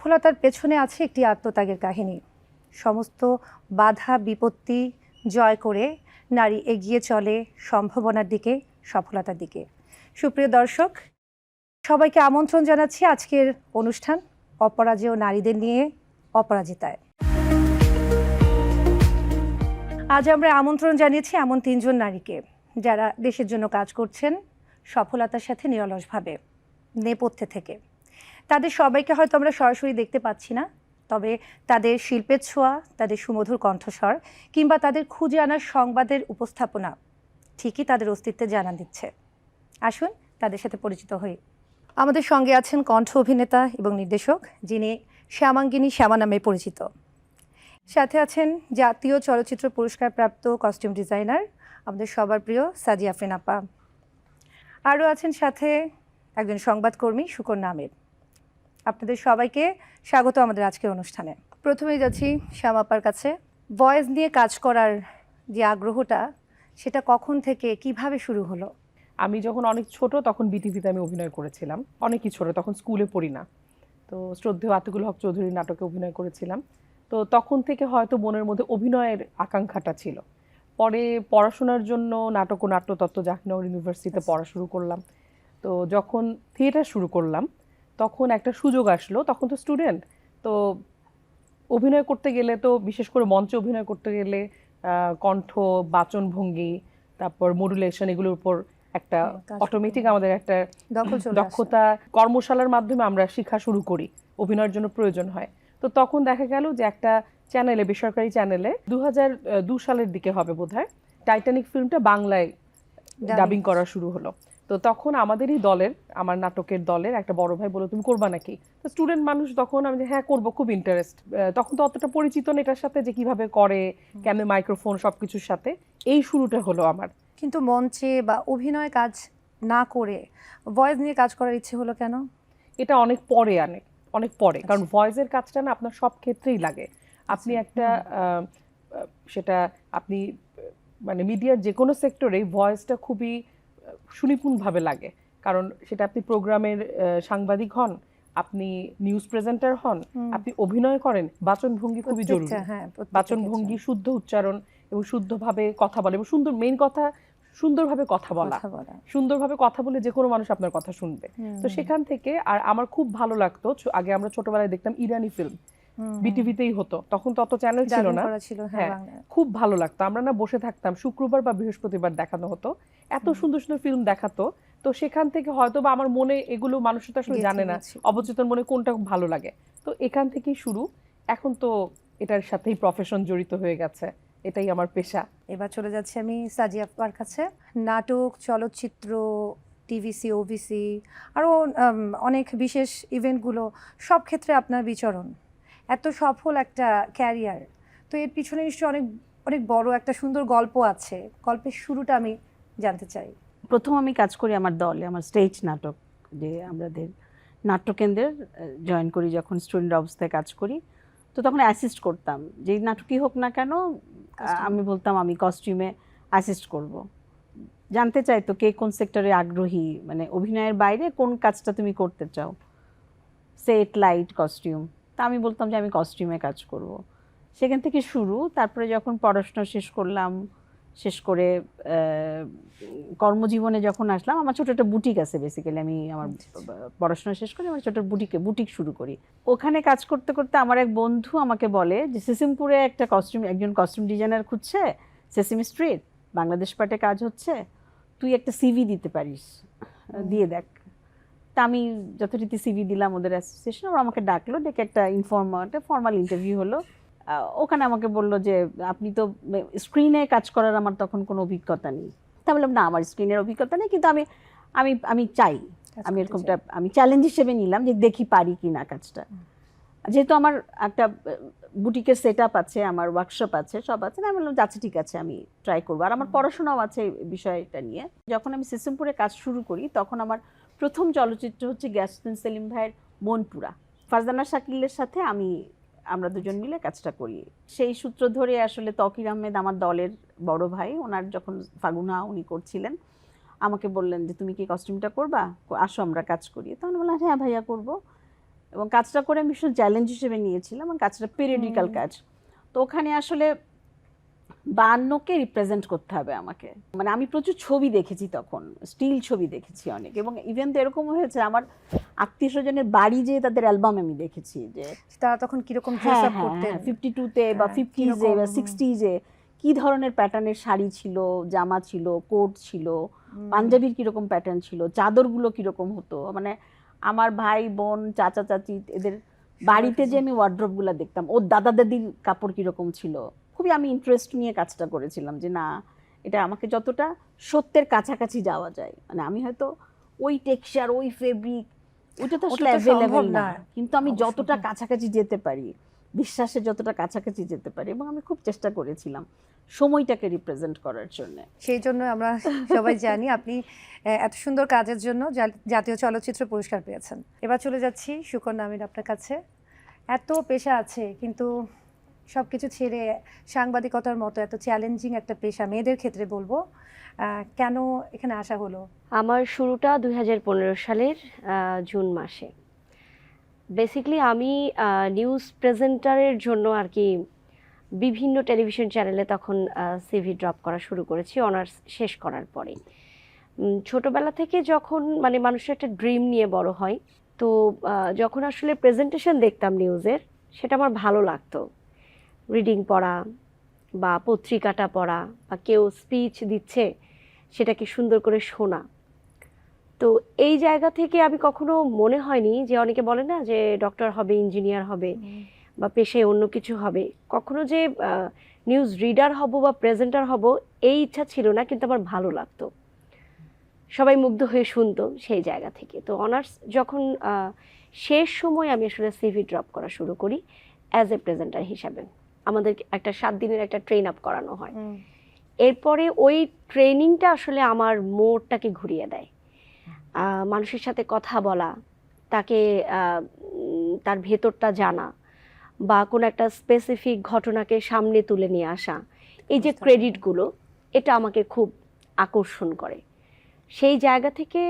সফলতার পেছনে আছে একটি আত্মত্যাগের কাহিনী। সমস্ত বাধা, বিপত্তি জয় করে নারী এগিয়ে চলে সম্ভাবনার দিকে, সফলতার দিকে। সুপ্রিয় দর্শক, সবাইকে আমন্ত্রণ জানাচ্ছি আজকের অনুষ্ঠান অপরাজেয় নারীদের নিয়ে অপরাজিতায়। আজ আমরা আমন্ত্রণ জানিয়েছি এমন তিনজন নারীকে যারা দেশের জন্য কাজ করছেন সফলতার সাথে নিরলসভাবে, নেপথ্যে থেকে। তাদের সবাইকে হয়তো আমরা সরাসরি দেখতে পাচ্ছি না। তবে তাদের শিল্পের ছোঁয়া, তাদের সুমধুর কণ্ঠস্বর কিংবা তাদের খুঁজে আনার সংবাদের উপস্থাপনা ঠিকই তাদের অস্তিত্বে জানান দিচ্ছে। আসুন তাদের সাথে পরিচিত হই। আমাদের সঙ্গে আছেন কণ্ঠ অভিনেতা এবং নির্দেশক, যিনি শ্যামাঙ্গিনী শ্যামা নামে পরিচিত। সাথে আছেন জাতীয় চলচ্চিত্র পুরস্কার প্রাপ্ত কস্টিউম ডিজাইনার আমাদের সবার প্রিয় সাজি আফরিন আপা। আরও আছেন সাথে একজন সংবাদকর্মী সুকন্যা আমির। আপনাদের সবাইকে স্বাগত আমাদের আজকের অনুষ্ঠানে। প্রথমেই যাচ্ছি শ্যাম আপার কাছে। ভয়েস নিয়ে কাজ করার যে আগ্রহটা সেটা কখন থেকে কীভাবে শুরু হলো? আমি যখন অনেক ছোট তখন বিটিভিতে আমি অভিনয় করেছিলাম। অনেকই ছোট তখন স্কুলে পড়ি না। তো শ্রদ্ধেয় আতিকুল হক চৌধুরী নাটকে অভিনয় করেছিলাম। তো তখন থেকে হয়তো মনের মধ্যে অভিনয়ের আকাঙ্ক্ষাটা ছিল। পরে পড়াশোনার জন্য নাটক ও নাট্যতত্ত্ব জাহাঙ্গীরনগর ইউনিভার্সিটিতে পড়া শুরু করলাম। তো যখন থিয়েটার শুরু করলাম তখন একটা সুযোগ আসলো তখন তো স্টুডেন্ট তো অভিনয় করতে গেলে তো বিশেষ করে মঞ্চে অভিনয় করতে গেলে কণ্ঠ বাচনভঙ্গি তারপর মডুলেশন এগুলোর উপর একটা হ্যাঁ, অটোমেটিক আমাদের একটা। দক্ষতা কর্মশালার মাধ্যমে আমরা শেখা শুরু করি অভিনয়ের জন্য প্রয়োজন হয়। তো তখন দেখা গেল যে একটা চ্যানেলে বেসরকারি চ্যানেলে দু দু সালের দিকে হবে বোধহয় টাইটানিক ফিল্মটা বাংলায় ডাবিং করা শুরু হলো। তো তখন আমাদেরই দলের আমার নাটকের দলের একটা বড় ভাই বলল তুমি করবা নাকি? তো স্টুডেন্ট মানুষ তখন আমি হ্যাঁ করব খুব ইন্টারেস্ট তখন তো অতটা পরিচিত না এটার সাথে যে কীভাবে করে কেমন মাইক্রোফোন সব কিছুর সাথে এই শুরুটা হলো আমার। কিন্তু মঞ্চে বা অভিনয় কাজ না করে ভয়েস নিয়ে কাজ করার ইচ্ছে হলো কেন? এটা অনেক পরে আনে অনেক পরে। কারণ ভয়েসের কাজটা না আপনার সব ক্ষেত্রেই লাগে। আপনি একটা সেটা আপনি মানে মিডিয়ার যে কোনো সেক্টরেই ভয়েসটা খুবই সুনিপুণভাবে লাগে। কারণ সেটা আপনি প্রোগ্রামের সাংবাদিক হন আপনি নিউজ প্রেজেন্টার হন আপনি অভিনয় করেন বাচনভঙ্গি খুবই জরুরি। হ্যাঁ প্রত্যেকটা বাচনভঙ্গি শুদ্ধ উচ্চারণ এবং শুদ্ধভাবে কথা বলা এবং সুন্দর মেইন কথা সুন্দরভাবে কথা বলা। সুন্দরভাবে কথা বলে যে কোনো মানুষ আপনার কথা শুনবে। তো সেখান থেকে আর আমার খুব ভালো লাগতো আগে আমরা ছোটবেলায় দেখতাম ইরানি ফিল্ম বিটিভিতেই হতো। তখন তো অত চ্যানেল ছিল না। হ্যাঁ হ্যাঁ। খুব ভালো লাগতো। আমরা না বসে থাকতাম শুক্রবার বা বৃহস্পতিবার দেখানো হতো। এত সুন্দর সুন্দর ফিল্ম দেখাতো। তো সেখান থেকে হয়তো বা আমার মনে এগুলো মানুষ তো আসলে জানে না। অবচেতন মনে কোনটা ভালো লাগে। তো এখান থেকেই শুরু। এখন তো এটার সাথেই প্রফেশন জড়িত হয়ে গেছে। এটাই আমার পেশা। এবার চলে যাচ্ছি আমি সাজিয়া আপার কাছে। নাটক চলচ্চিত্র টিভিসি ওভিসি আরও অনেক বিশেষ ইভেন্টগুলো সব ক্ষেত্রে আপনার বিচরণ। এত সফল একটা ক্যারিয়ার তো এর পিছনে নিশ্চয়ই অনেক অনেক বড় একটা সুন্দর গল্প আছে। গল্পের শুরুটা আমি জানতে চাই। প্রথম আমি কাজ করি আমার দলে আমার স্টেজ নাটক যে আমাদের নাট্যকেন্দ্রের জয়েন করি যখন স্টুডেন্ট অবস্থায় কাজ করি। তো তখন অ্যাসিস্ট করতাম। যেই নাটকই হোক না কেন আমি বলতাম আমি কস্টিউমে অ্যাসিস্ট করব। জানতে চাইতো কে কোন সেক্টরে আগ্রহী? মানে অভিনয়ের বাইরে কোন কাজটা তুমি করতে চাও? সেট লাইট কস্টিউম তা আমি বলতাম যে আমি কস্টিউমে কাজ করব। সেখান থেকে শুরু তারপরে যখন পড়াশোনা শেষ করলাম শেষ করে কর্মজীবনে যখন আসলাম আমার ছোট একটা বুটিক আছে বেসিক্যালি আমি আমার পড়াশোনা শেষ করে আমার ছোট বুটিকে বুটিক শুরু করি। ওখানে কাজ করতে করতে আমার এক বন্ধু আমাকে বলে যে সিসিমপুরে একটা কস্টিউম একজন কস্টিউম ডিজাইনার খুঁজছে সেসিম স্ট্রিট বাংলাদেশ পার্টে কাজ হচ্ছে তুই একটা সিভি দিতে পারিস দিয়ে দেখ। তা আমি যথারীতি সিভি দিলাম ওদের অ্যাসোসিয়েশন ওরা আমাকে ডাকলো ডেকে একটা ইনফর্ম একটা ফর্মাল ইন্টারভিউ হলো। ওখানে আমাকে বলল যে আপনি তো স্ক্রিনে কাজ করার আমার তখন কোনো অভিজ্ঞতা নেই। তা বললাম না আমার স্ক্রিনের অভিজ্ঞতা নেই কিন্তু আমি আমি আমি চাই। আমি এরকমটা আমি চ্যালেঞ্জ হিসেবে নিলাম যে দেখি পারি কি না কাজটা। যেহেতু আমার একটা বুটিকের সেট আপ আছে আমার ওয়ার্কশপ আছে সব আছে না আমি বললাম আচ্ছা ঠিক আছে আমি ট্রাই করব। আর আমার পড়াশোনাও আছে বিষয়টা নিয়ে। যখন আমি সিস্টেমপুরে কাজ শুরু করি তখন আমার প্রথম চলচ্চিত্র হচ্ছে গ্যাসপিন সেলিম ভাইয়ের মনপুরা। ফারজানা শাকিলের সাথে আমি আমরা দুজন মিলে কাজটা করি। সেই সূত্র ধরে আসলে তকির আহমেদ আমার দলের বড় ভাই ওনার যখন ফাগুনা উনি করছিলেন আমাকে বললেন যে তুমি কি কস্টিউমটা করবা? আসো আমরা কাজ করি। তখন বললাম হ্যাঁ ভাইয়া করব। এবং কাজটা করে আমি ভীষণ চ্যালেঞ্জ হিসেবে নিয়েছিলাম এবং কাজটা পিরিয়ডিক্যাল কাজ। তো ওখানে আসলে বায়ান্নকে রিপ্রেজেন্ট করতে হবে আমাকে। মানে আমি প্রচুর ছবি দেখেছি তখন স্টিল ছবি দেখেছি অনেক। এবং ইভেন তো এরকম হয়েছে আমার আত্মীয় স্বজনের বাড়ি যেয়ে তাদের অ্যালবাম আমি দেখেছি যে তারা তখন কীরকম হ্যাঁ আপ হ্যাঁ ফিফটি টুতে বা হ্যাঁ, ফিফটিজে বা। সিক্সটিজে কি ধরনের প্যাটার্নের শাড়ি ছিল জামা ছিল কোট ছিল। পাঞ্জাবির কীরকম প্যাটার্ন ছিল চাদরগুলো কীরকম হতো? মানে আমার ভাই বোন চাচা চাচি এদের বাড়িতে যে আমি ওয়ার্ড্রপগুলা দেখতাম। ওর দাদা দাদির কাপড় কীরকম ছিল? খুবই আমি ইন্টারেস্ট নিয়ে কাজটা করেছিলাম যে না এটা আমাকে যতটা সত্যের কাছাকাছি যাওয়া যায়। মানে আমি হয়তো ওই টেক্সচার ওই ফেব্রিক ওইটা তো আসলে অ্যাভেলেবেল না। কিন্তু আমি যতটা কাছাকাছি যেতে পারি বিশ্বাসে যতটা কাছাকাছি যেতে পারি এবং আমি খুব চেষ্টা করেছিলাম সময়টাকে রিপ্রেজেন্ট করার জন্য। সেই জন্য আমরা সবাই জানি আপনি এত সুন্দর কাজের জন্য জাতীয় চলচ্চিত্র পুরস্কার পেয়েছেন। এবার চলে যাচ্ছি সুকন্যা আমির আপনার কাছে। এত পেশা আছে কিন্তু সব কিছু ছেড়ে সাংবাদিকতার মতো এত চ্যালেঞ্জিং একটা পেশা মেয়েদের ক্ষেত্রে বলব কেন এখানে আসা হলো? আমার শুরুটা দুই হাজার পনেরো সালের জুন মাসে। বেসিক্যালি আমি নিউজ প্রেজেন্টারের জন্য আর কি বিভিন্ন টেলিভিশন চ্যানেলে তখন সিভি ড্রপ করা শুরু করেছি অনার্স শেষ করার পরে। ছোটবেলা থেকে যখন মানে মানুষের একটা ড্রিম নিয়ে বড় হয়, তো যখন আসলে প্রেজেন্টেশন দেখতাম নিউজের সেটা আমার ভালো লাগতো। রিডিং পড়া বা পত্রিকাটা পড়া বা কেউ স্পিচ দিচ্ছে সেটাকে সুন্দর করে শোনা। তো এই জায়গা থেকে আমি কখনো মনে হয়নি যে অনেকে বলে না যে ডক্টর হবে ইঞ্জিনিয়ার হবে বা পেশায় অন্য কিছু হবে। কখনো যে নিউজ রিডার হব বা প্রেজেন্টার হব এই ইচ্ছা ছিল না কিন্তু আমার ভালো লাগতো। সবাই মুগ্ধ হয়ে শুনতো সেই জায়গা থেকে। তো অনার্স যখন শেষ সময় আমি আসলে সিভি ড্রপ করা শুরু করি অ্যাজ এ প্রেজেন্টার হিসাবে। আমাদের একটা সাত দিনের একটা ট্রেন আপ করানো হয়। এরপরে ওই ট্রেনিংটা আসলে আমার মোড়টাকে ঘুরিয়ে দেয়। মানুষের সাথে কথা বলা তাকে তার ভেতরটা জানা বা কোনো একটা স্পেসিফিক ঘটনাকে সামনে তুলে নিয়ে আসা এই যে ক্রেডিটগুলো এটা আমাকে খুব আকর্ষণ করে। সেই জায়গা থেকে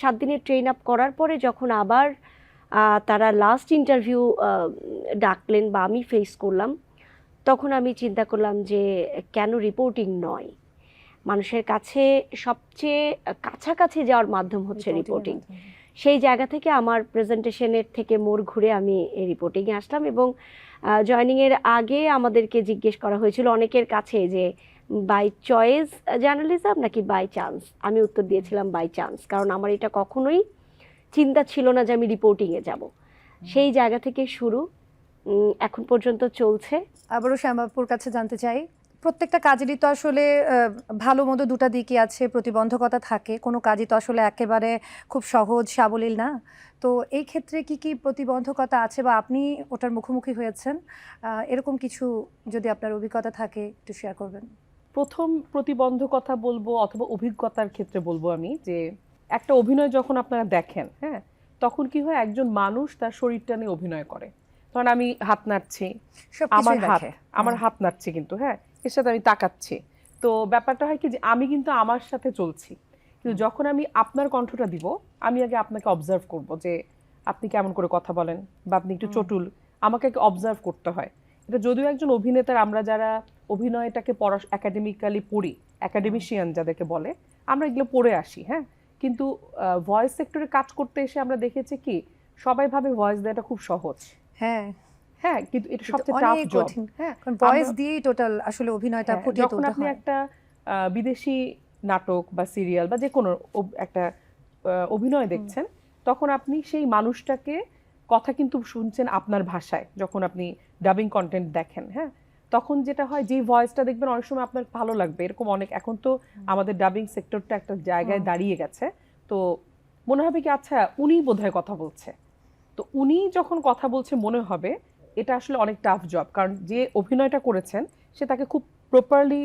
সাত দিনের ট্রেন আপ করার পরে যখন আবার তারা লাস্ট ইন্টারভিউ ডাকলেন বা আমি ফেস করলাম তখন আমি চিন্তা করলাম যে কেন রিপোর্টিং নয়? মানুষের কাছে সবচেয়ে কাছাকাছি যাওয়ার মাধ্যম হচ্ছে রিপোর্টিং সেই জায়গা থেকে আমার প্রেজেন্টেশনের থেকে মোড় ঘুরে আমি রিপোর্টিংয়ে আসলাম এবং জয়নিংয়ের আগে আমাদেরকে জিজ্ঞেস করা হয়েছিল অনেকের কাছে যে বাই চয়েস জার্নালিজম নাকি বাই চান্স আমি উত্তর দিয়েছিলাম বাই চান্স কারণ আমার এটা কখনোই চিন্তা ছিল না যে আমি রিপোর্টিংয়ে যাব। সেই জায়গা থেকে শুরু এখন পর্যন্ত চলছে। আবারও শ্যামাপুর কাছে জানতে চাই প্রত্যেকটা কাজেরই তো আসলে ভালো মন্দ দুটা দিকই আছে প্রতিবন্ধকতা থাকে কোনো কাজই তো আসলে একেবারে খুব সহজ সাবলীল না। তো এই ক্ষেত্রে কি কি প্রতিবন্ধকতা আছে বা আপনি ওটার মুখোমুখি হয়েছেন? এরকম কিছু যদি আপনার অভিজ্ঞতা থাকে একটু শেয়ার করবেন। প্রথম প্রতিবন্ধকতা বলব অথবা অভিজ্ঞতার ক্ষেত্রে বলব আমি যে একটা অভিনয় যখন আপনারা দেখেন হ্যাঁ তখন কি হয় একজন মানুষ তার শরীরটা নিয়ে অভিনয় করে। তখন আমি হাত নাড়ছি। সব আমার হাত আমার হাত নাড়ছে কিন্তু হ্যাঁ? এর সাথে আমি তাকাচ্ছি। তো ব্যাপারটা হয় কি যে আমি কিন্তু আমার সাথে চলছি। কিন্তু যখন আমি আপনার কণ্ঠটা দিব আমি আগে আপনাকে অবজার্ভ করব যে আপনি কেমন করে কথা বলেন বা আপনি একটু চটুল আমাকে আগে অবজার্ভ করতে হয়। এটা যদিও একজন অভিনেতার আমরা যারা অভিনয়টাকে পড়া একাডেমিক্যালি পড়ি একাডেমিশিয়ান যাদেরকে বলে আমরা এগুলো পড়ে আসি হ্যাঁ? কিন্তু ভয়েস সেক্টরে কাজ করতে এসে আমরা দেখেছি কি সবাই ভাবে ভয়েস দেওয়াটা খুব সহজ। হ্যাঁ হ্যাঁ কিন্তু এটা সবচেয়ে টাফ জব হ্যাঁ কারণ ভয়েস দিয়েই টোটাল আসলে অভিনয়টা হ্যাঁ, ফুটিয়ে তুলতে আপনি একটা বিদেশি নাটক বা সিরিয়াল বা যে কোনো একটা অভিনয় দেখছেন তখন আপনি সেই মানুষটাকে কথা কিন্তু শুনছেন আপনার ভাষায় যখন আপনি ডাবিং কন্টেন্ট দেখেন হ্যাঁ? তখন যেটা হয় যে ভয়েসটা দেখবেন অনেক সময় আপনার ভালো লাগবে। এরকম অনেক এখন তো আমাদের ডাবিং সেক্টরটা একটা জায়গায় দাঁড়িয়ে গেছে। তো মনে হবে কি আচ্ছা উনি বোধহয় কথা বলছে। তো উনি যখন কথা বলছে মনে হবে এটা আসলে অনেক টাফ জব কারণ যে অভিনয়টা করেছেন সে তাকে খুব প্রপারলি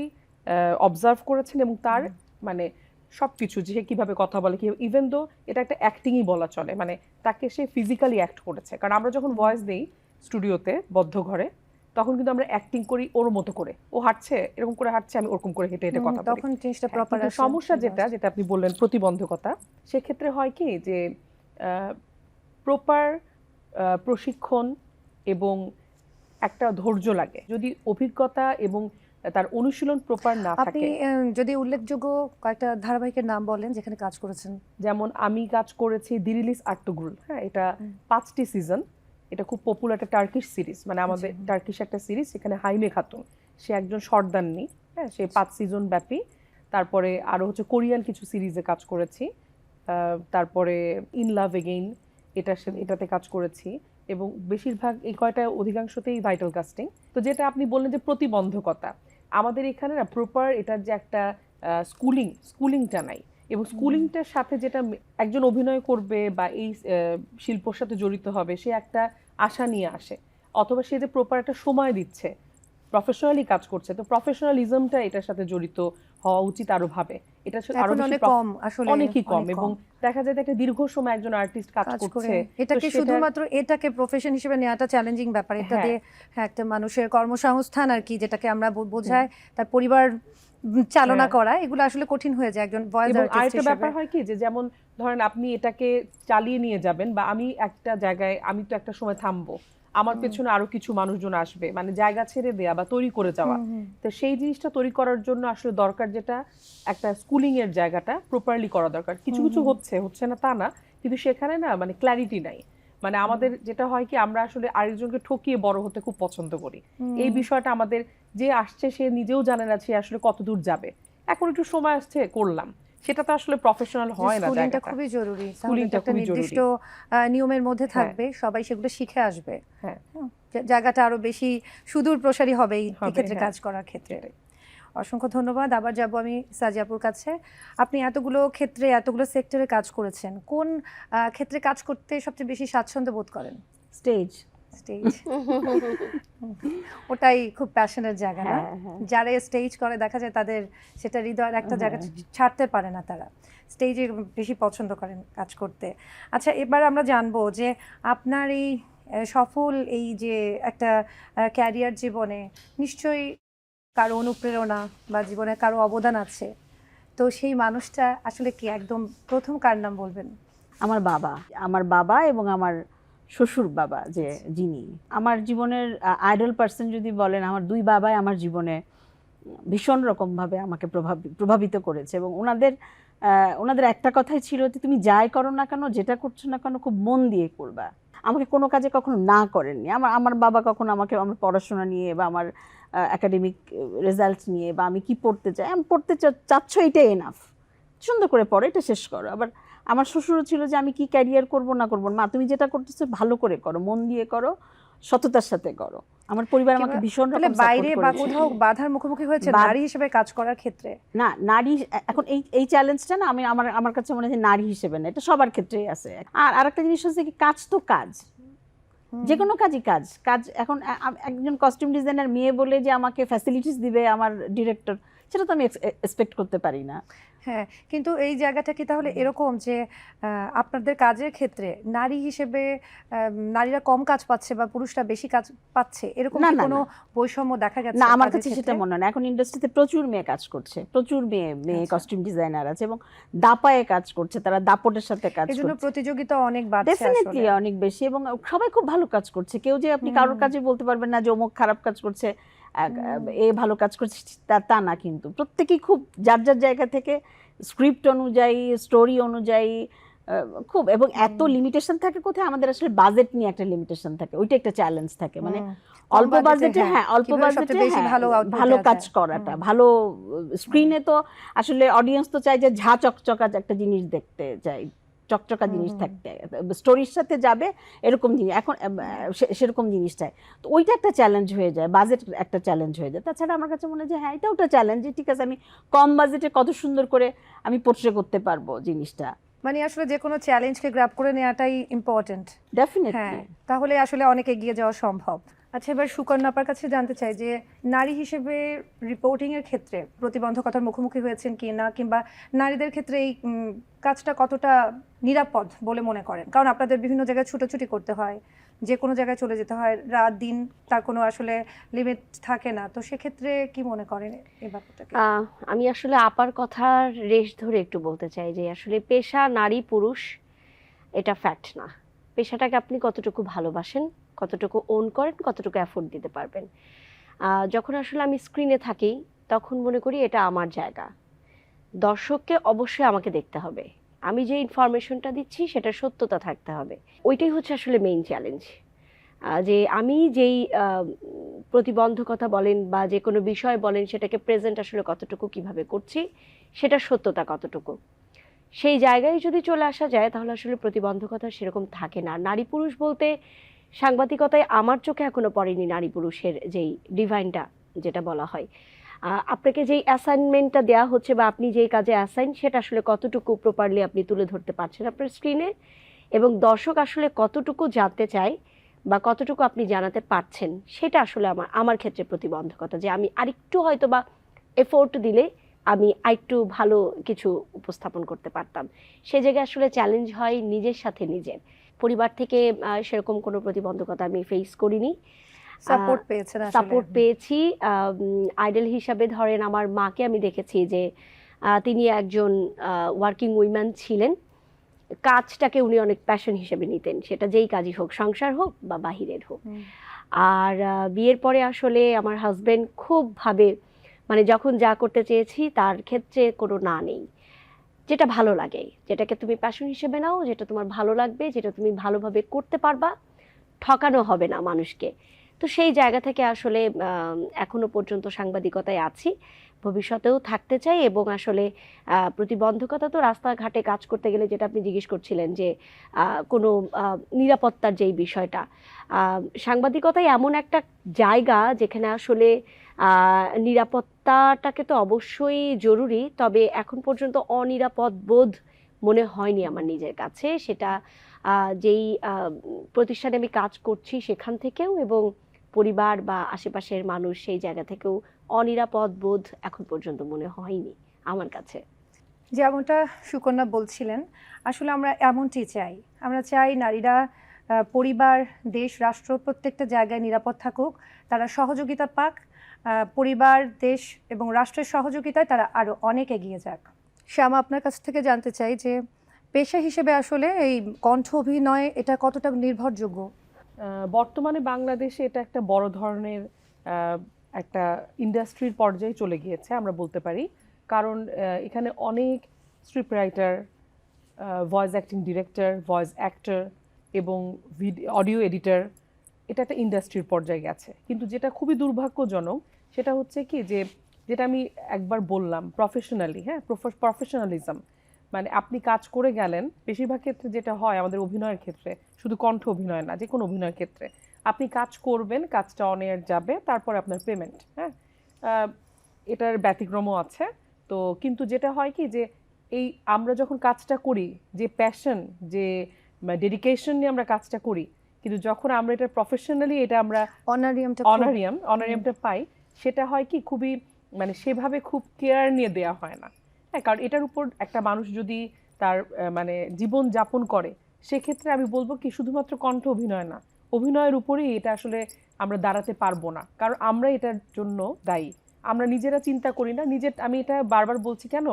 অবজার্ভ করেছেন এবং তার মানে সব কিছু যে সে কীভাবে কথা বলে কি ইভেন দো এটা একটা অ্যাক্টিংই বলা চলে মানে তাকে সে ফিজিক্যালি অ্যাক্ট করেছে। কারণ আমরা যখন ভয়েস দিই স্টুডিওতে বদ্ধ ঘরে তখন কিন্তু আমরা অ্যাক্টিং করি ওর মতো করে। ও হাঁটছে এরকম করে হাঁটছে আমি ওরকম করে হেঁটে হেঁটে কথা তখন জিনিসটা হ্যাঁ, প্রপার সমস্যা যেটা যেটা আপনি বললেন প্রতিবন্ধকতা সেক্ষেত্রে হয় কি যে প্রপার প্রশিক্ষণ এবং একটা ধৈর্য লাগে। যদি অভিজ্ঞতা এবং তার অনুশীলন প্রপার না থাকে আহ, যদি উল্লেখযোগ্য কয়েকটা ধারাবাহিকের নাম বলেন যেখানে কাজ করেছেন। যেমন আমি কাজ করেছি দিরিলিস আর্টুগ্রুল হ্যাঁ এটা পাঁচটি সিজন এটা খুব পপুলার একটা টার্কিশ সিরিজ মানে আমাদের আচ্ছা। টার্কিশ একটা সিরিজ সেখানে হাইমে খাতুন সে একজন সর্দারনি। হ্যাঁ সে পাঁচ সিজন ব্যাপী। তারপরে আরও হচ্ছে কোরিয়ান কিছু সিরিজে কাজ করেছি। তারপরে ইন লাভ এগেইন এটা এটাতে কাজ করেছি এবং বেশিরভাগ এই কয়টা অধিকাংশতেই ভাইটাল কাস্টিং তো যেটা আপনি বললেন যে প্রতিবন্ধকতা আমাদের এখানে না প্রপার এটার যে একটা স্কুলিং স্কুলিংটা নাই এবং স্কুলিংটার সাথে যেটা একজন অভিনয় করবে বা এই শিল্পর সাথে জড়িত হবে সে একটা আশা নিয়ে আসে অথবা সে যে প্রপার একটা সময় দিচ্ছে প্রফেশনালি কাজ করছে। তো প্রফেশনালিজমটা এটার সাথে জড়িত হওয়া উচিত আরও ভাবে। এটা আরও অনেক কম আসলে অনেকই কম এবং দেখা যায় যে একটা দীর্ঘ সময় একজন আর্টিস্ট কাজ করছে। এটাকে শুধুমাত্র এটাকে প্রফেশন হিসেবে নেওয়াটা চ্যালেঞ্জিং ব্যাপার। এটা হ্যাঁ। দিয়ে হ্যাঁ, একটা মানুষের কর্মসংস্থান আর কি যেটাকে আমরা বো- বোঝাই তার পরিবার চালনা হ্যাঁ। করা এগুলো আসলে কঠিন হয়ে যায় একজন ভয়েস আর্টিস্ট ব্যাপার হয় কি যে যেমন ধরেন আপনি এটাকে চালিয়ে নিয়ে যাবেন বা আমি একটা জায়গায় আমি তো একটা সময় থামবো। আমার পেছনে আরও কিছু মানুষজন আসবে মানে জায়গা ছেড়ে দেয়া বা তৈরি করে যাওয়া। তো সেই জিনিসটা তৈরি করার জন্য আসলে দরকার যেটা একটা স্কুলিং এর জায়গাটা প্রপারলি করা দরকার। কিছু কিছু হচ্ছে হচ্ছে না তা না কিন্তু সেখানে না মানে ক্ল্যারিটি নাই। মানে আমাদের যেটা হয় কি আমরা আসলে আরেকজনকে ঠকিয়ে বড় হতে খুব পছন্দ করি। এই বিষয়টা আমাদের যে আসছে সে নিজেও জানে না সে আসলে কত দূর যাবে। এখন একটু সময় আসছে করলাম। সেটা তো আসলে প্রফেশনাল হয় না স্কুলিংটা খুবই জরুরি তাহলে স্কুলিংটা একটা নির্দিষ্ট আহ, নিয়মের মধ্যে হ্যাঁ। থাকবে সবাই সেগুলো শিখে আসবে। হ্যাঁ। জায়গাটা আরও বেশি সুদূর প্রসারী হবে এই ক্ষেত্রে হ্যাঁ। কাজ করার ক্ষেত্রে। অসংখ্য ধন্যবাদ। আবার যাব আমি সাজিয়াপুর কাছে। আপনি এতগুলো ক্ষেত্রে এতগুলো সেক্টরে কাজ করেছেন। কোন আহ, ক্ষেত্রে কাজ করতে সবচেয়ে বেশি স্বাচ্ছন্দ্য বোধ করেন? স্টেজ স্টেজ ওটাই খুব প্যাশনের জায়গা না? হ্যাঁ হ্যাঁ। যারা স্টেজ করে দেখা যায় তাদের সেটা হৃদয়ের একটা জায়গা। ছাড়তে পারে না তারা। স্টেজে বেশি পছন্দ করেন কাজ করতে। আচ্ছা এবার আমরা জানব যে আপনার এই সফল এই যে একটা ক্যারিয়ার জীবনে নিশ্চয়ই কারও অনুপ্রেরণা বা জীবনে কারও অবদান আছে। তো সেই মানুষটা আসলে কি একদম প্রথম কার নাম বলবেন? আমার বাবা। আমার বাবা এবং আমার শ্বশুর বাবা যে যিনি আমার জীবনের আইডল পার্সন যদি বলেন আমার দুই বাবাই আমার জীবনে ভীষণ রকমভাবে আমাকে প্রভাবি- প্রভাবিত করেছে এবং ওনাদের ওনাদের একটা কথাই ছিল যে তুমি যাই করো না কেন যেটা করছ না কেন খুব মন দিয়ে করবা। আমাকে কোনো কাজে কখনো না করেননি। আমার আমার বাবা কখনো আমাকে আমার পড়াশোনা নিয়ে বা আমার একাডেমিক রেজাল্ট নিয়ে বা আমি কি পড়তে চাই আমি পড়তে চাচ্ছ এটাই এনাফ সুন্দর করে পড়ো এটা শেষ করো। আবার আমার শ্বশুরও ছিল যে আমি কি ক্যারিয়ার করব না করব? মা তুমি যেটা করতেছো ভালো করে করো মন দিয়ে করো সততার সাথে করো। আমার পরিবার আমাকে ভীষণ রকম বাইরে বা কোথাও বাধার মুখোমুখি হয়েছে নারী হিসেবে কাজ করার ক্ষেত্রে? না নারী এখন এই এই চ্যালেঞ্জটা না আমি আমার আমার কাছে মনে হয় নারী হিসেবে না এটা সবার ক্ষেত্রেই আছে। আর আরেকটা জিনিস হচ্ছে কি কাজ তো কাজ। যে কোনো কাজই কাজ। কাজ এখন একজন কস্টিউম ডিজাইনার মেয়ে বলে যে আমাকে ফ্যাসিলিটিস দিবে আমার ডিরেক্টর সেটা তো আমি এক্সপেক্ট করতে পারি না। হ্যাঁ কিন্তু এই জায়গাটা কি তাহলে এরকম যে আপনাদের কাজের ক্ষেত্রে নারী হিসেবে নারীরা কম কাজ পাচ্ছে বা পুরুষরা বেশি কাজ পাচ্ছে এরকম না, কোনো বৈষম্য দেখা গেছে না আমার কাছে সেটা মনে হয় না। এখন ইন্ডাস্ট্রিতে প্রচুর মেয়ে কাজ করছে প্রচুর মেয়ে মেয়ে আচ্ছা। কস্টিউম ডিজাইনার আছে এবং দাপায়ে কাজ করছে তারা দাপটের সাথে কাজ করছে। প্রতিযোগিতা অনেক বাড়ছে ডেফিনেটলি অনেক বেশি এবং সবাই খুব ভালো কাজ করছে। কেউ যে আপনি কারোর। কাজে বলতে পারবেন না যে অমুক খারাপ কাজ করছে। এ ভালো কাজ করছে তা তা না কিন্তু। প্রত্যেকেই খুব যার যার জায়গা থেকে স্ক্রিপ্ট অনুযায়ী স্টোরি অনুযায়ী খুব এবং এত লিমিটেশন থাকে কোথায়? আমাদের আসলে বাজেট নিয়ে একটা লিমিটেশন থাকে। ওইটা একটা চ্যালেঞ্জ থাকে। মানে অল্প বাজেটে হ্যাঁ, হ্যাঁ অল্প বাজেটে বেশি ভালো ভালো কাজ করাটা। ভালো স্ক্রিনে তো আসলে অডিয়েন্স তো চাই যে ঝা চকচকা একটা জিনিস দেখতে চাই। চকচকা জিনিস থাকতে স্টোরির সাথে যাবে এরকম জিনিস এখন সেরকম জিনিস চাই। তো ওইটা একটা চ্যালেঞ্জ হয়ে যায় বাজেট একটা চ্যালেঞ্জ হয়ে যায়। তাছাড়া আমার কাছে মনে হয় যে হ্যাঁ এটাও একটা চ্যালেঞ্জ যে ঠিক আছে আমি কম বাজেটে কত সুন্দর করে আমি পোর্ট্রে করতে পারব জিনিসটা। মানে আসলে যে কোনো চ্যালেঞ্জকে গ্র্যাব করে নেওয়াটাই ইম্পর্টেন্ট হ্যাঁ ডেফিনেটলি তাহলে আসলে অনেক এগিয়ে যাওয়া সম্ভব। আচ্ছা এবার সুকন্যা আপার কাছে জানতে চাই যে, নারী হিসেবে রিপোর্টিং এর ক্ষেত্রে প্রতিবন্ধকতার মুখোমুখি হয়েছেন কি না? কিংবা নারীদের ক্ষেত্রে এই কাজটা কতটা নিরাপদ বলে মনে করেন? কারণ আপনাদের বিভিন্ন জায়গায় ছুটোছুটি করতে হয়, যে কোনো জায়গায় চলে যেতে হয়, রাত দিন তার কোনো আসলে লিমিট থাকে না। তো সেক্ষেত্রে কি মনে করেন ব্যাপারটাকে? আমি আসলে আপার কথার রেশ ধরে একটু বলতে চাই যে, আসলে পেশা নারী পুরুষ এটা ফ্যাক্ট না। পেশাটাকে আপনি কতটুকু ভালোবাসেন কতটুকু ওন করেন, কতটুকু অ্যাফোর্ড দিতে পারবেন। যখন আসলে আমি স্ক্রিনে থাকি, তখন মনে করি এটা আমার জায়গা। দর্শককে অবশ্যই আমাকে দেখতে হবে। আমি যে ইনফরমেশনটা দিচ্ছি সেটা সত্যতা থাকতে হবে। ওইটাই হচ্ছে আসলে মেইন চ্যালেঞ্জ যে আমি যেই প্রতিবন্ধকতা বলেন বা যে কোনো বিষয় বলেন, সেটাকে প্রেজেন্ট আসলে কতটুকু, কীভাবে করছি সেটা সত্যতা কতটুকু। সেই জায়গায় যদি চলে আসা যায়, তাহলে আসলে প্রতিবন্ধকতা সেরকম থাকে না। নারী পুরুষ বলতে সাংবাদিকতায় আমার চোখে এখনও পড়েনি নারী পুরুষের যেই ডিভাইনটা যেটা বলা হয়। আপনাকে যেই অ্যাসাইনমেন্টটা দেওয়া হচ্ছে বা আপনি যেই কাজে অ্যাসাইন সেটা আসলে কতটুকু প্রপারলি আপনি তুলে ধরতে পারছেন আপনার স্ক্রিনে এবং দর্শক আসলে কতটুকু জানতে চায় বা কতটুকু আপনি জানাতে পারছেন, সেটা আসলে আমার আমার ক্ষেত্রে প্রতিবন্ধকতা যে আমি আরেকটু হয়তো বা এফোর্ট দিলে আমি আরেকটু ভালো কিছু উপস্থাপন করতে পারতাম। সে জায়গায় আসলে চ্যালেঞ্জ হয় নিজের সাথে নিজের। পরিবার থেকে সেরকম কোনো প্রতিবন্ধকতা আমি ফেস করিনি। সাপোর্ট পেয়েছেন সাপোর্ট পেয়েছি। আইডল হিসাবে ধরেন আমার মাকে আমি দেখেছি যে তিনি একজন ওয়ার্কিং উইম্যান ছিলেন। কাজটাকে উনি অনেক প্যাশন হিসেবে নিতেন। সেটা যেই কাজই হোক সংসার হোক বা বাহিরের হোক। আর বিয়ের পরে আসলে আমার হাজবেন্ড খুব ভাবে মানে যখন যা করতে চেয়েছি তার ক্ষেত্রে কোনো না নেই। যেটা ভালো লাগে যেটাকে তুমি প্যাশন হিসেবে নাও যেটা তোমার ভালো লাগবে যেটা তুমি ভালোভাবে করতে পারবা ঠকানো হবে না মানুষকে। তো সেই জায়গা থেকে আসলে এখনও পর্যন্ত সাংবাদিকতায় আছি। ভবিষ্যতেও থাকতে চাই এবং আসলে প্রতিবন্ধকতা তো রাস্তাঘাটে কাজ করতে গেলে যেটা আপনি জিজ্ঞেস করছিলেন যে কোনো নিরাপত্তার যেই বিষয়টা আহ, সাংবাদিকতাই এমন একটা জায়গা যেখানে আসলে নিরাপত্তাটাকে তো অবশ্যই জরুরি, তবে এখন পর্যন্ত অনিরাপদ বোধ মনে হয়নি আমার নিজের কাছে। সেটা যেই প্রতিষ্ঠানে আমি কাজ করছি সেখান থেকেও এবং পরিবার বা আশেপাশের মানুষ সেই জায়গা থেকেও অনিরাপদ বোধ এখন পর্যন্ত মনে হয়নি আমার কাছে। যেমনটা সুকন্যা বলছিলেন, আসলে আমরা এমনটি চাই। আমরা চাই নারীরা পরিবার, দেশ, রাষ্ট্র প্রত্যেকটা জায়গায় নিরাপদ থাকুক, তারা সহযোগিতা পাক পরিবার দেশ এবং রাষ্ট্রের সহযোগিতায় তারা আরও অনেক এগিয়ে যাক। শ্যামা আপনার কাছ থেকে জানতে চাই যে পেশা হিসেবে আসলে এই কণ্ঠ অভিনয় এটা কতটা নির্ভরযোগ্য? বর্তমানে বাংলাদেশে এটা একটা বড় ধরনের একটা ইন্ডাস্ট্রির পর্যায়ে চলে গিয়েছে আমরা বলতে পারি। কারণ এখানে অনেক script writer voice acting director voice actor এবং অডিও এডিটর এটা একটা ইন্ডাস্ট্রির পর্যায়ে গেছে। কিন্তু যেটা খুবই দুর্ভাগ্যজনক সেটা হচ্ছে কি যে যেটা আমি একবার বললাম প্রফেশনালি হ্যাঁ প্রফেশনালিজম মানে আপনি কাজ করে গেলেন বেশিরভাগ ক্ষেত্রে যেটা হয় আমাদের অভিনয়ের ক্ষেত্রে শুধু কণ্ঠ অভিনয় না যে কোনো অভিনয়ের ক্ষেত্রে আপনি কাজ করবেন কাজটা অন এয়ার যাবে তারপর আপনার পেমেন্ট হ্যাঁ এটার ব্যতিক্রমও আছে তো কিন্তু যেটা হয় কি যে এই আমরা যখন কাজটা করি যে প্যাশন যে ডেডিকেশন নিয়ে আমরা কাজটা করি কিন্তু যখন আমরা এটা প্রফেশনালি এটা আমরা অনারিয়ামটা অনারিয়াম অনারিয়ামটা পাই সেটা হয় কি খুবই মানে সেভাবে খুব কেয়ার নিয়ে দেওয়া হয় না। হ্যাঁ কারণ এটার উপর একটা মানুষ যদি তার মানে জীবন যাপন করে সেক্ষেত্রে আমি বলব কি শুধুমাত্র কণ্ঠ অভিনয় না অভিনয়ের উপরেই এটা আসলে আমরা দাঁড়াতে পারব না। কারণ আমরা এটার জন্য দায়ী। আমরা নিজেরা চিন্তা করি না নিজের আমি এটা বারবার বলছি কেন?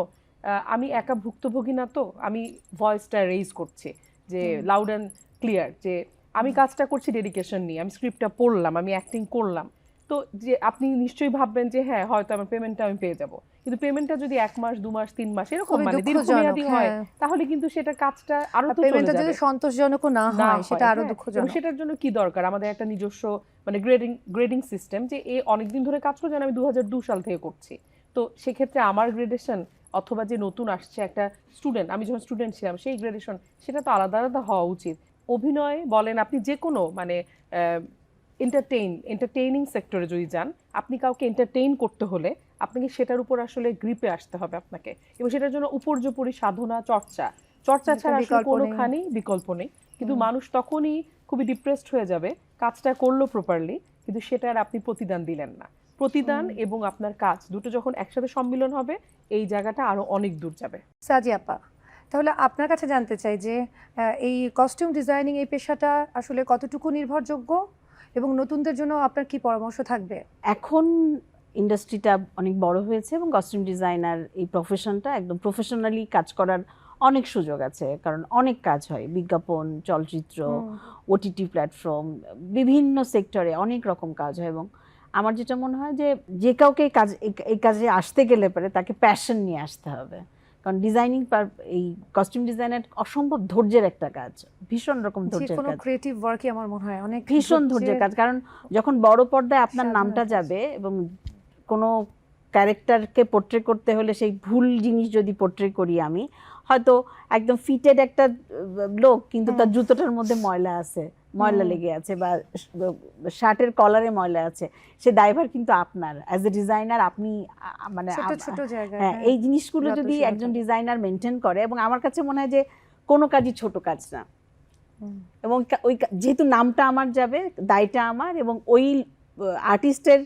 আমি একা ভুক্তভোগী না তো আমি ভয়েসটা রেইজ করছি যে লাউড অ্যান্ড ক্লিয়ার যে আমি কাজটা করছি ডেডিকেশন নিয়ে আমি স্ক্রিপ্টটা পড়লাম আমি অ্যাক্টিং করলাম। তো যে আপনি নিশ্চয়ই ভাববেন যে হ্যাঁ হয়তো আমার পেমেন্টটা আমি পেয়ে যাব। কিন্তু পেমেন্টটা যদি এক মাস দু মাস তিন মাস এরকম মানে দীর্ঘমেয়াদী হয় হ্যাঁ। তাহলে কিন্তু সেটা কাজটা আরও তো পেমেন্টটা যদি যাবে। সন্তোষজনকও না হয় সেটা আরও হ্যাঁ। দুঃখজনক। সেটার জন্য কি দরকার? আমাদের একটা নিজস্ব মানে গ্রেডিং গ্রেডিং সিস্টেম যে এ অনেকদিন ধরে কাজ করছে আমি দু সাল থেকে করছি। তো সেক্ষেত্রে আমার গ্রেডেশন অথবা যে নতুন আসছে একটা স্টুডেন্ট আমি যখন স্টুডেন্ট ছিলাম সেই গ্রেডেশন সেটা তো আলাদা আলাদা হওয়া উচিত। অভিনয় বলেন আপনি যে কোনো মানে এন্টারটেইন এন্টারটেইনিং সেক্টরে যদি যান আপনি কাউকে এন্টারটেইন করতে হলে আপনাকে সেটার উপর আসলে গ্রিপে আসতে হবে আপনাকে। এবং সেটার জন্য উপর্যুপরি সাধনা চর্চা। চর্চা ছাড়া আসলে কোনোখানেই বিকল্প নেই। কিন্তু মানুষ তখনই খুবই ডিপ্রেসড হয়ে যাবে কাজটা করল প্রপারলি কিন্তু সেটার আপনি প্রতিদান দিলেন না। প্রতিদান এবং আপনার কাজ দুটো যখন একসাথে সম্মিলন হবে এই জায়গাটা আরও অনেক দূর যাবে। সাজি আপা তাহলে আপনার কাছে জানতে চাই যে এই কস্টিউম ডিজাইনিং এই পেশাটা আসলে কতটুকু নির্ভরযোগ্য? এবং নতুনদের জন্য আপনার কি পরামর্শ থাকবে? এখন ইন্ডাস্ট্রিটা অনেক বড় হয়েছে এবং কস্টিউম ডিজাইনার এই প্রফেশনটা একদম প্রফেশনালি কাজ করার অনেক সুযোগ আছে। কারণ অনেক কাজ হয়। বিজ্ঞাপন চলচ্চিত্র ওটিটি প্ল্যাটফর্ম বিভিন্ন সেক্টরে অনেক রকম কাজ হয় এবং আমার যেটা মনে হয় যে যে কাউকে কাজ এই- এই কাজে আসতে গেলে পরে তাকে প্যাশন নিয়ে আসতে হবে। কারণ ডিজাইনিং এই কস্টিউম ডিজাইনের অসম্ভব ধৈর্যের একটা কাজ ভীষণ রকম ধৈর্যের কোনো কাজ। ক্রিয়েটিভ ওয়ার্কই আমার মনে হয় অনেক ভীষণ ধৈর্যের কাজ কারণ যখন বড় পর্দায় আপনার নামটা যাবে এবং কোনো ক্যারেক্টারকে পোট্রে করতে হলে সেই ভুল জিনিস যদি পোট্রে করি আমি হয়তো একদম ফিটেড একটা লোক কিন্তু তার জুতোটার মধ্যে ময়লা আছে। ময়লা লেগে আছে বা শার্টের কলারে ময়লা আছে সে ড্রাইভার কিন্তু আপনার। অ্যাজ এ ডিজাইনার আপনি মানে জায়গায় হ্যাঁ এই জিনিসগুলো যদি একজন ডিজাইনার মেনটেন করে এবং আমার কাছে মনে হয় যে কোনো কাজই ছোট কাজ না। এবং ওই যেহেতু নামটা আমার যাবে দায়টা আমার এবং ওই আর্টিস্টের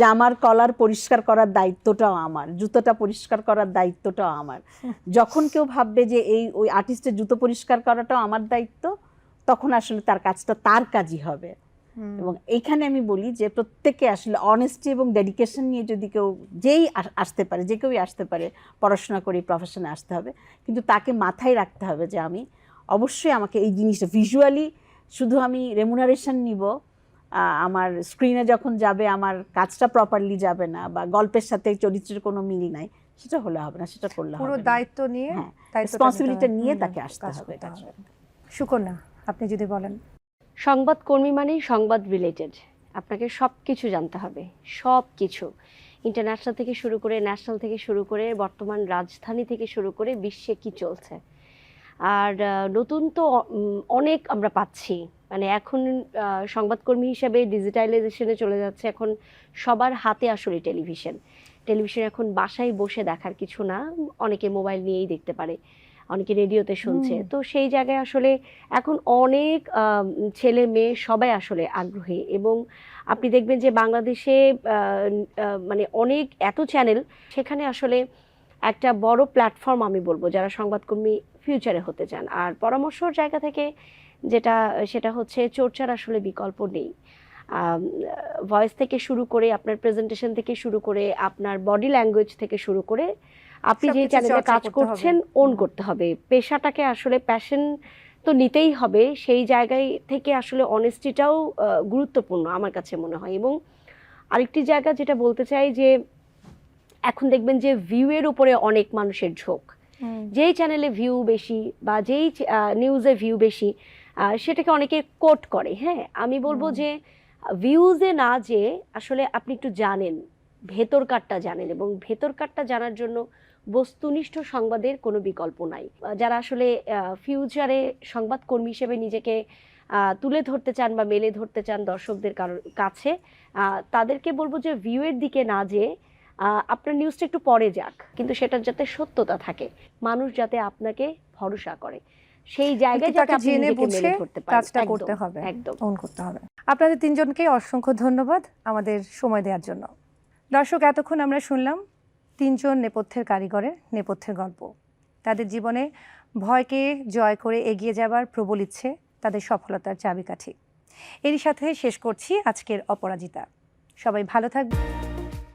জামার কলার পরিষ্কার করার দায়িত্বটাও আমার জুতোটা পরিষ্কার করার দায়িত্বটাও আমার। যখন কেউ ভাববে যে এই ওই আর্টিস্টের জুতো পরিষ্কার করাটাও আমার দায়িত্ব তখন আসলে তার কাজটা তার কাজই হবে। এবং এইখানে আমি বলি যে প্রত্যেকে আসলে অনেস্টি এবং ডেডিকেশন নিয়ে যদি কেউ যেই আসতে পারে যে কেউই আসতে পারে পড়াশোনা করে প্রফেশনে আসতে হবে। কিন্তু তাকে মাথায় রাখতে হবে যে আমি অবশ্যই আমাকে এই জিনিসটা ভিজুয়ালি শুধু আমি রেমুনারেশন নিব আমার স্ক্রিনে যখন যাবে আমার কাজটা প্রপারলি যাবে না বা গল্পের সাথে চরিত্রের কোনো মিল নাই সেটা হলে হবে না সেটা করলে পুরো হবে দায়িত্ব নিয়ে হ্যাঁ, রেসপন্সিবিলিটি নিয়ে তাকে আসতে হবে সুকন্যা আপনি যদি বলেন। সংবাদকর্মী মানেই সংবাদ রিলেটেড আপনাকে সব কিছু জানতে হবে সব কিছু ইন্টারন্যাশনাল থেকে শুরু করে ন্যাশনাল থেকে শুরু করে বর্তমান রাজধানী থেকে শুরু করে বিশ্বে কি চলছে। আর নতুন তো অনেক আমরা পাচ্ছি। মানে এখন সংবাদকর্মী হিসেবে ডিজিটালাইজেশনে চলে যাচ্ছে। এখন সবার হাতে আসলে টেলিভিশন টেলিভিশন এখন বাসায় বসে দেখার কিছু না, অনেকে মোবাইল নিয়েই দেখতে পারে। অনেকে রেডিওতে শুনছে। তো সেই জায়গায় আসলে এখন অনেক ছেলে মেয়ে সবাই আসলে আগ্রহী এবং আপনি দেখবেন যে বাংলাদেশে মানে অনেক এত চ্যানেল সেখানে আসলে একটা বড় প্ল্যাটফর্ম আমি বলব যারা সংবাদকর্মী ফিউচারে হতে চান। আর পরামর্শর জায়গা থেকে যেটা সেটা হচ্ছে চর্চার আসলে বিকল্প নেই। ভয়েস থেকে শুরু করে আপনার প্রেজেন্টেশন থেকে শুরু করে আপনার বডি ল্যাঙ্গুয়েজ থেকে শুরু করে আপনি যে চ্যানেলে কাজ করছেন ওন করতে হবে। পেশাটাকে আসলে প্যাশন তো নিতেই হবে। সেই জায়গায় থেকে আসলে অনেস্টিটাও গুরুত্বপূর্ণ আমার কাছে মনে হয়। এবং আরেকটি জায়গা যেটা বলতে চাই যে এখন দেখবেন যে ভিউয়ের উপরে অনেক মানুষের ঝোঁক। যেই চ্যানেলে ভিউ বেশি বা যেই নিউজে ভিউ বেশি সেটাকে অনেকে কোট করে হ্যাঁ? আমি বলব যে ভিউজে না যে আসলে আপনি একটু জানেন। ভেতরকারটা জানেন এবং ভেতরকারটা জানার জন্য বস্তুনিষ্ঠ সংবাদের কোনো বিকল্প নাই। যারা আসলে ফিউচারে সংবাদকর্মী হিসেবে নিজেকে তুলে ধরতে চান বা মেলে ধরতে চান দর্শকদের কাছে তাদেরকে বলব যে ভিউয়ের দিকে না যে আপনার নিউজটা একটু পরে যাক। কিন্তু সেটার যাতে সত্যতা থাকে মানুষ যাতে আপনাকে ভরসা করে সেই জায়গায় যাতে জেনে বুঝে কাজটা করতে হবে একদম। অন করতে হবে। আপনাদের তিনজনকে অসংখ্য ধন্যবাদ আমাদের সময় দেওয়ার জন্য। দর্শক, এতক্ষণ আমরা শুনলাম তিনজন নেপথ্যের কারিগরের নেপথ্যের গল্প। তাদের জীবনে ভয়কে জয় করে এগিয়ে যাবার প্রবল ইচ্ছে, তাদের সফলতার চাবিকাঠি। এরই সাথে শেষ করছি আজকের অপরাজিতা। সবাই ভালো থাকবে